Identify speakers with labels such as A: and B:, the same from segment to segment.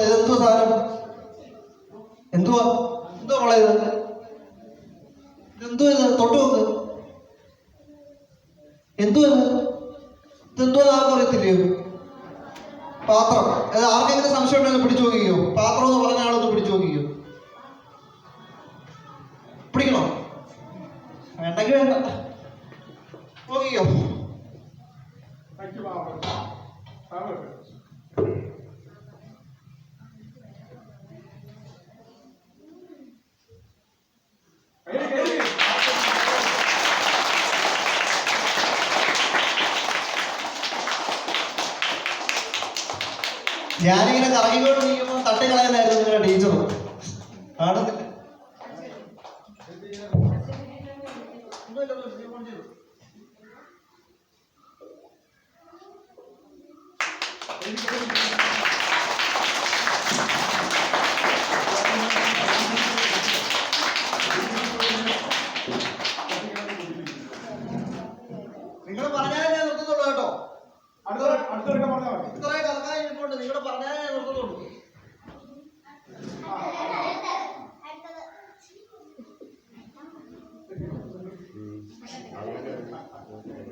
A: എടുത്തത് ഇതെന്തോ സാധനം? എന്തുവാ? എന്തുവാ മോളെ ഇത്? ഇത്? തൊട്ടു നോക്ക് എന്തുവാ ഇത്? ഇതെന്തോ ആർക്കും അറിയത്തില്ലയോ പാത്രം. അത് ആർക്കെങ്കിലും സംശയം ഉണ്ടെങ്കിൽ പിടിച്ചു നോക്കിക്കോ. പാത്രം എന്ന് പറഞ്ഞ ആളൊന്ന് പിടിച്ചു നോക്കിക്കോ. പിടിക്കണോ? വേണ്ടെങ്കിൽ വേണ്ട. നോക്കിക്കോ. ഞാനിങ്ങനെ കറങ്ങിക്കൊണ്ട് നിൽക്കുമ്പോൾ തട്ടിക്കളയാനായിരുന്നു നിങ്ങളുടെ ടീച്ചർ. കാണുന്നില്ല. Thank ഒന്നുമില്ല,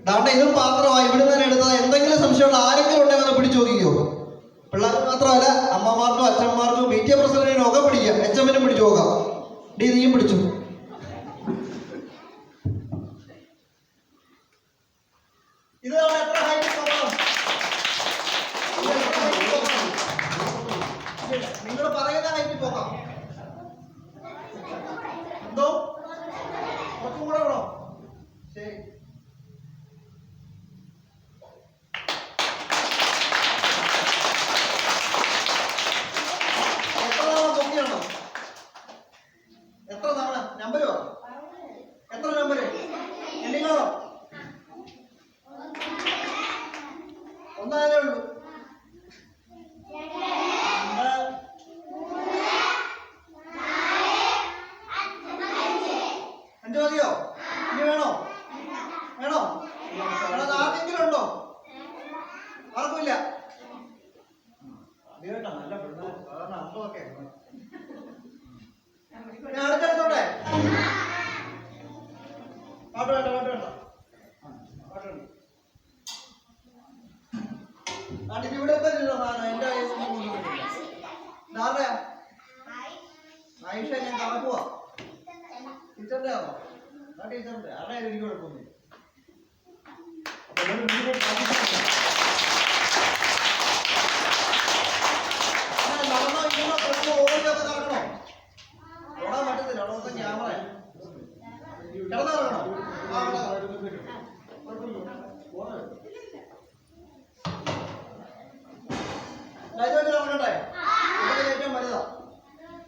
A: ദാണ്ട ഇതും പാത്രമായി ഇവിടെ നിന്ന് എടുത്തത്. എന്തെങ്കിലും സംശയമുള്ള ആരെങ്കിലും ഉണ്ടെങ്കിൽ അത് പിടിച്ചു നോക്കിക്കോ പിള്ളേർ മാത്രമല്ല അമ്മമാർക്കും അച്ഛന്മാർക്കും പി ടി എ പ്രസിഡന്റിനും ഒക്കെ പിടിക്കാം എച്ച് എമ്മിനും പിടിച്ചു നോക്കാം. ഡി നീയും പിടിച്ചു. ഇത് ഒന്നാലേ ഉള്ളൂ. അഞ്ച് മതിയോ? ഇനി വേണോ? വേണോ? ആർക്കെങ്കിലും ഉണ്ടോ? ആർക്കുമില്ല ഇതാരുടെയാ ആയിഷ ഞാൻ കറക്കുവാ ടീച്ചറിന്റെ ആണോ? ആ ടീച്ചറിന്റെ. ആരുടെ എനിക്ക് കുഴപ്പമൊന്നുമില്ല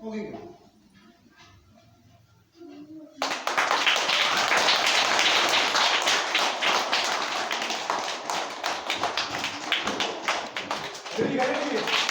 A: 抛给你了。Thank you.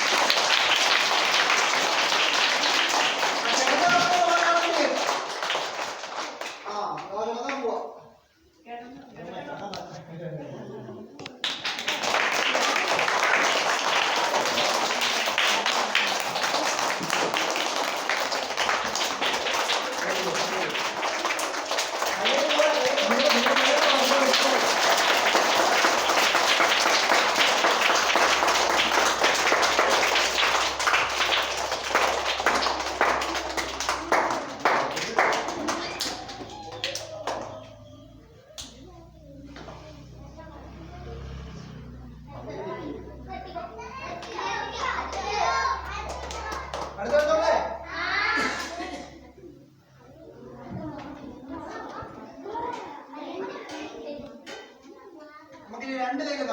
A: രണ്ടിലേക്ക്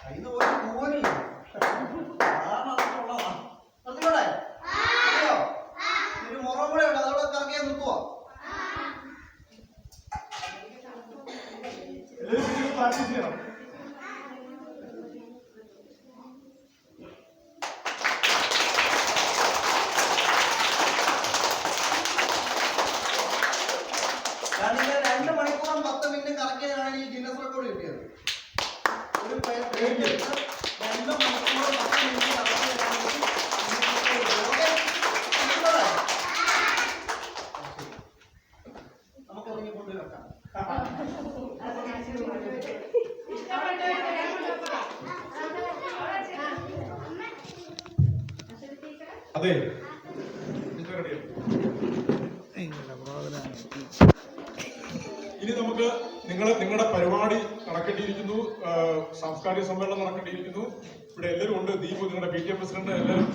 A: കൈ ഇന്ന് ഒരു കൂവൽ Tá, vizinho?
B: അതെ? ഇനി നമുക്ക് നിങ്ങൾ നിങ്ങളുടെ പരിപാടി നടക്കേണ്ടിയിരിക്കുന്നു സാംസ്കാരിക സമ്മേളനം നടക്കേണ്ടിയിരിക്കുന്നു ഇവിടെ എല്ലാവരും ഉണ്ട് ദീപു നിങ്ങളുടെ പി ടി എ പ്രസിഡന്റ് എല്ലാവരും